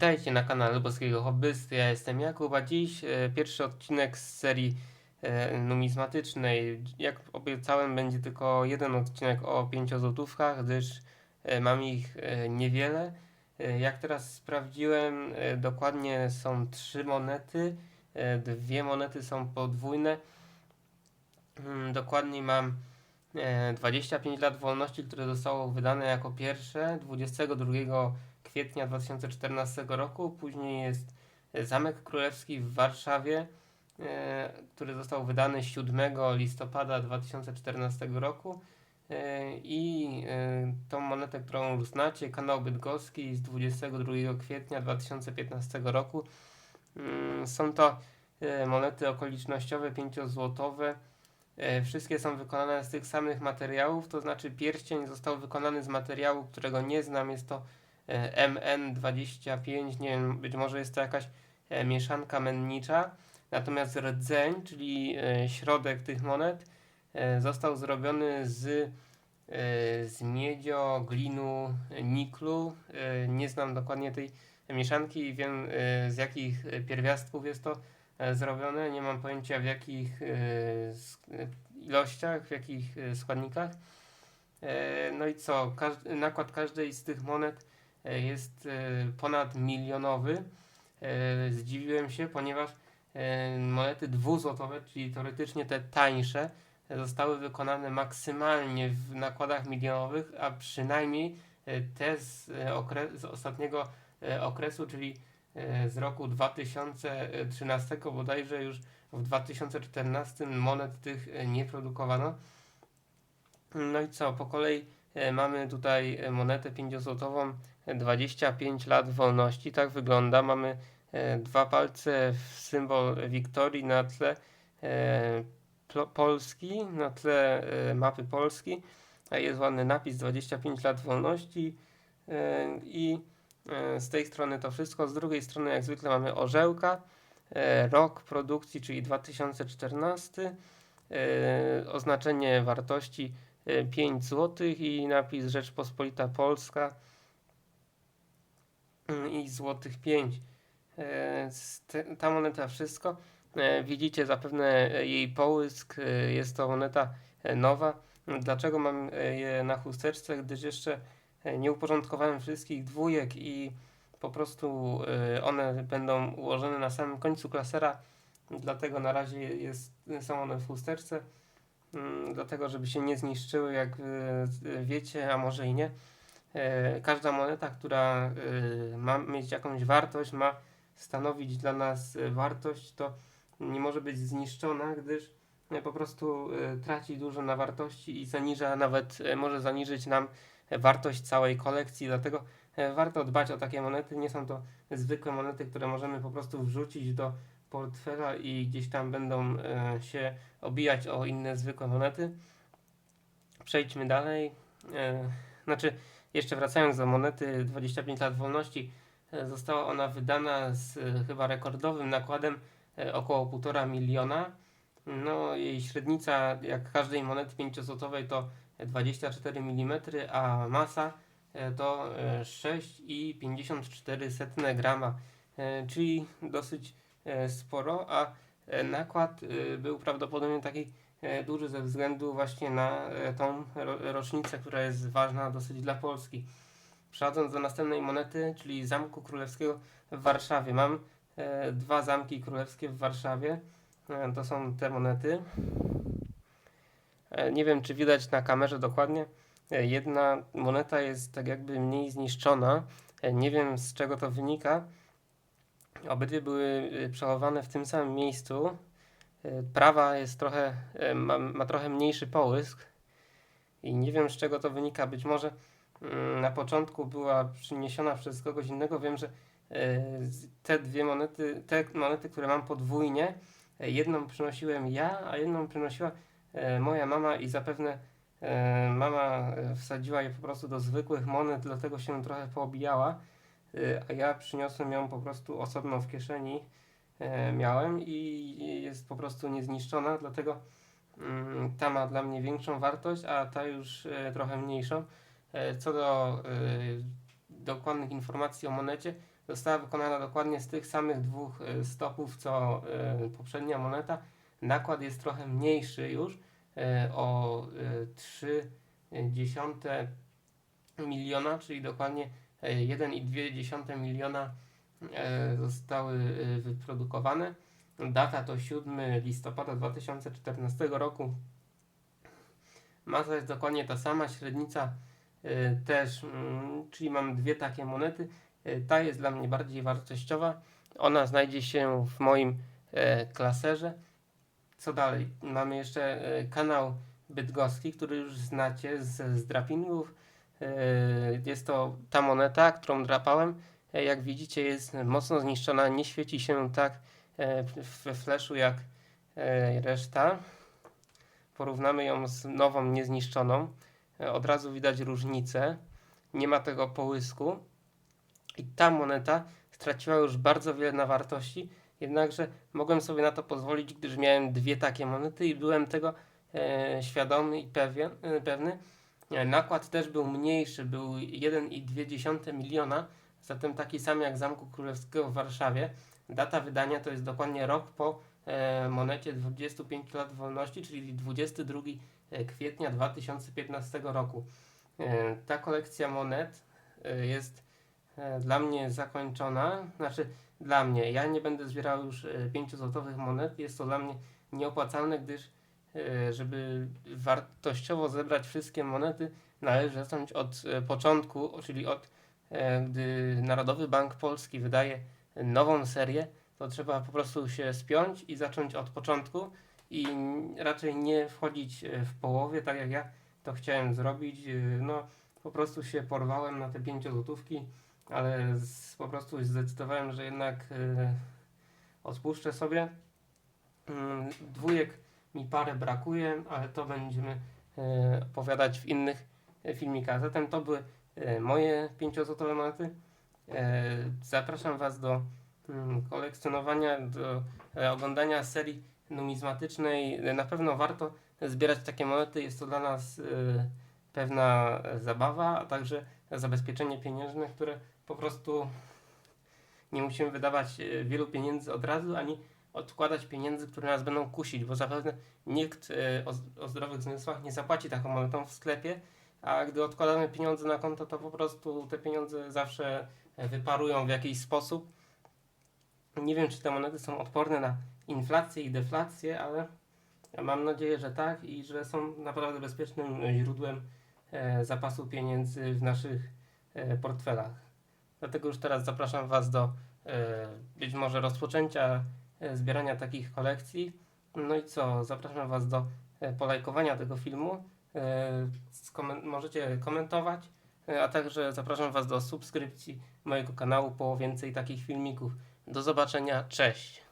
Witajcie na kanale Boskiego Hobbysty, ja jestem Jakub, a dziś e, pierwszy odcinek z serii e, numizmatycznej. Jak obiecałem, będzie tylko jeden odcinek o pięciozłotówkach, gdyż e, mam ich niewiele. Jak teraz sprawdziłem, dokładnie są trzy monety, dwie monety są podwójne. Mm, Dokładniej mam e, 25 lat wolności, które zostało wydane jako pierwsze 22 kwietnia 2014 roku. Później jest Zamek Królewski w Warszawie, e, który został wydany 7 listopada 2014 roku. E, I e, tą monetę, którą już znacie, kanał bydgoski z 22 kwietnia 2015 roku. Mm, Są to monety okolicznościowe, 5-złotowe. E, Wszystkie są wykonane z tych samych materiałów, to znaczy pierścień został wykonany z materiału, którego nie znam, jest to MN25, nie wiem, być może jest to jakaś e, mieszanka mennicza, natomiast rdzeń, czyli e, środek tych monet, e, został zrobiony z, e, z miedzio, glinu, niklu. E, Nie znam dokładnie tej mieszanki i wiem e, z jakich e, pierwiastków jest to e, zrobione. Nie mam pojęcia w jakich e, e, ilościach, w jakich e, składnikach. E, No i co? Każdy, nakład każdej z tych monet e, jest e, ponad milionowy. E, Zdziwiłem się, ponieważ e, monety dwuzłotowe, czyli teoretycznie te tańsze, e, zostały wykonane maksymalnie w nakładach milionowych, a przynajmniej e, te z, e, z ostatniego e, okresu, czyli e, z roku 2013 bodajże już w 2014 monet tych e, nie produkowano. No i co, po kolei e, mamy tutaj e, monetę 5-złotową, e, 25 lat wolności, tak wygląda. Mamy e, dwa palce w symbol Wiktorii na tle e, Polski, na tle e, mapy Polski, jest ładny napis 25 lat wolności. I z tej strony to wszystko, z drugiej strony jak zwykle mamy orzełka, rok produkcji, czyli 2014, e, oznaczenie wartości e, 5 zł i napis Rzeczpospolita Polska i złotych 5. E, Ta moneta wszystko. E, Widzicie zapewne jej połysk. e, Jest to moneta nowa. Dlaczego mam je na chusteczce? Gdyż jeszcze nie uporządkowałem wszystkich dwójek i po prostu one będą ułożone na samym końcu klasera. Dlatego na razie jest, są one w chusteczce. Mm, Dlatego, żeby się nie zniszczyły, jak wiecie, a może i nie. E, Każda moneta, która e, ma mieć jakąś wartość, ma stanowić dla nas e, wartość, to nie może być zniszczona, gdyż po prostu traci dużo na wartości i zaniża nawet, może zaniżyć nam wartość całej kolekcji, dlatego warto dbać o takie monety. Nie są to zwykłe monety, które możemy po prostu wrzucić do portfela i gdzieś tam będą się obijać o inne zwykłe monety. Przejdźmy dalej. Znaczy, jeszcze wracając do monety 25 lat wolności, e, została ona wydana z e, chyba rekordowym nakładem e, około 1,5 miliona. No, jej średnica, jak każdej monety 5-złotowej, to 24 mm, a masa to e, 6,54 grama, czyli dosyć sporo, a nakład był prawdopodobnie taki e, duży ze względu właśnie na e, tą ro- rocznicę, która jest ważna dosyć dla Polski. Przechodząc do następnej monety, czyli Zamku Królewskiego w Warszawie. Mam e, dwa zamki królewskie w Warszawie. E, to są te monety. E, nie wiem, czy widać na kamerze dokładnie. E, jedna moneta jest tak jakby mniej zniszczona. E, nie wiem, z czego to wynika. Obydwie były e, przechowane w tym samym miejscu. Prawa jest trochę, e, ma, ma trochę mniejszy połysk i nie wiem z czego to wynika. Być może mm, na początku była przyniesiona przez kogoś innego. Wiem, że e, te dwie monety, te monety, które mam podwójnie, e, jedną przynosiłem ja, a jedną przynosiła moja mama i zapewne mama wsadziła je po prostu do zwykłych monet, dlatego się trochę poobijała, a ja przyniosłem ją po prostu osobno w kieszeni miałem i jest po prostu niezniszczona, dlatego mm, ta ma dla mnie większą wartość, a ta już e, trochę mniejszą. E, Co do e, dokładnych informacji o monecie. Została wykonana dokładnie z tych samych dwóch e, stopów co e, poprzednia moneta. Nakład jest trochę mniejszy już e, o e, 3 miliona, czyli dokładnie e, 1,2 miliona e, zostały e, wyprodukowane. Data to 7 listopada 2014 roku. Masa jest dokładnie ta sama, średnica e, też, mm, czyli mam dwie takie monety. E, Ta jest dla mnie bardziej wartościowa. Ona znajdzie się w moim e, klaserze. Co dalej? Mamy jeszcze e, kanał bydgoski, który już znacie z, z drapingów. E, Jest to ta moneta, którą drapałem. E, Jak widzicie jest mocno zniszczona, nie świeci się tak e, we flashu jak e, reszta. Porównamy ją z nową, niezniszczoną. Od razu widać różnicę. Nie ma tego połysku. I ta moneta straciła już bardzo wiele na wartości. Jednakże mogłem sobie na to pozwolić, gdyż miałem dwie takie monety i byłem tego e, świadomy i pewien, e, pewny. Nakład też był mniejszy, był 1,2 miliona, zatem taki sam jak Zamku Królewskiego w Warszawie. Data wydania to jest dokładnie rok po e, monecie 25 lat wolności, czyli 22 kwietnia 2015 roku. E, ta kolekcja monet e, jest e, dla mnie zakończona. Znaczy, dla mnie. Ja nie będę zbierał już 5 złotowych monet. Jest to dla mnie nieopłacalne, gdyż e, żeby wartościowo zebrać wszystkie monety, należy zacząć od e, początku, czyli od e, gdy Narodowy Bank Polski wydaje nową serię, to trzeba po prostu się spiąć i zacząć od początku i raczej nie wchodzić e, w połowie, tak jak ja to chciałem zrobić. E, No, po prostu się porwałem na te 5 złotówki, ale z, po prostu zdecydowałem, że jednak e, odpuszczę sobie. Mm, Dwójek mi parę brakuje, ale to będziemy opowiadać w innych filmikach. Zatem to były moje 5-złotowe monety. E, Zapraszam Was do mm, kolekcjonowania, do e, oglądania serii numizmatycznej. E, Na pewno warto zbierać takie monety. Jest to dla nas e, pewna e, zabawa, a także zabezpieczenie pieniężne, które po prostu nie musimy wydawać e, wielu pieniędzy od razu, ani odkładać pieniędzy, które nas będą kusić, bo zapewne nikt e, o, o zdrowych zmysłach nie zapłaci taką monetą w sklepie, a gdy odkładamy pieniądze na konto, to po prostu te pieniądze zawsze e, wyparują w jakiś sposób. Nie wiem, czy te monety są odporne na inflację i deflację, ale mam nadzieję, że tak i że są naprawdę bezpiecznym źródłem e, zapasu pieniędzy w naszych e, portfelach. Dlatego już teraz zapraszam Was do być może rozpoczęcia zbierania takich kolekcji. No i co? Zapraszam Was do polajkowania tego filmu. E, skomen- możecie komentować, e, a także zapraszam Was do subskrypcji mojego kanału po więcej takich filmików. Do zobaczenia, cześć!